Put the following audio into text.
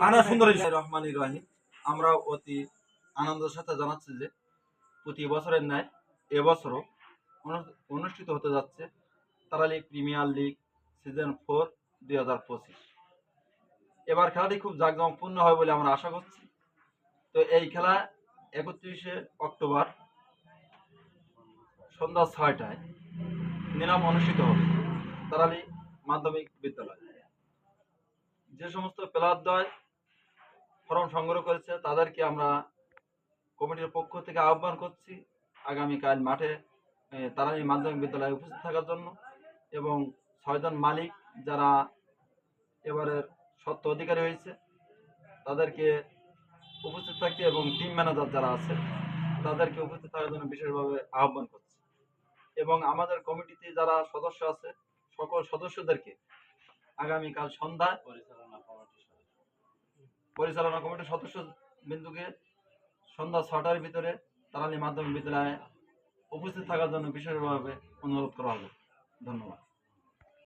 আনা সুন্দর রহমান রহিম। আমরা অতি আনন্দের সাথে জানাচ্ছি যে, প্রতি বছরের ন্যায় এবছরও অনু- অনুষ্ঠিত হতে যাচ্ছে তারা league, premier league, season four, দুই হাজার পঁচিশ। এবার খেলাটি খুব জাঁকজমকপূর্ণ হবে বলে আমরা আশা করছি। তো এই খেলা একত্রিশে অক্টোবর সন্ধ্যা ছয়টায় নিলাম অনুষ্ঠিত হবে। তারালি মাধ্যমিক বিদ্যালয়। যে সমস্ত প্লেয়ারদ্বয় ফর্ম সংগ্রহ করেছে তাদেরকে আমরা কমিটির পক্ষ থেকে আহ্বান করছি আগামীকাল মাঠে এ, তারানি মাধ্যমিক বিদ্যালয়ে উপস্থিত থাকার জন্য এবং ছয়জন মালিক যারা এবারের সত্য অধিকারী হয়েছে তাদেরকে উপস্থিত থাকতে এবং টিম ম্যানেজার যারা আছে তাদেরকে উপস্থিত থাকার জন্য বিশেষভাবে আহ্বান করছি। এবং আমাদের কমিটিতে যারা সদস্য আছে সকল সদস্যদেরকে আগামীকাল সন্ধ্যায় পরিচালনা কমিটির সদস্য বিন্দুকে সন্ধ্যা ছটার ভিতরে তারালি মাধ্যমিক বিদ্যালয়ে উপস্থিত থাকার জন্য বিশেষভাবে অনুরোধ করা হবে। ধন্যবাদ।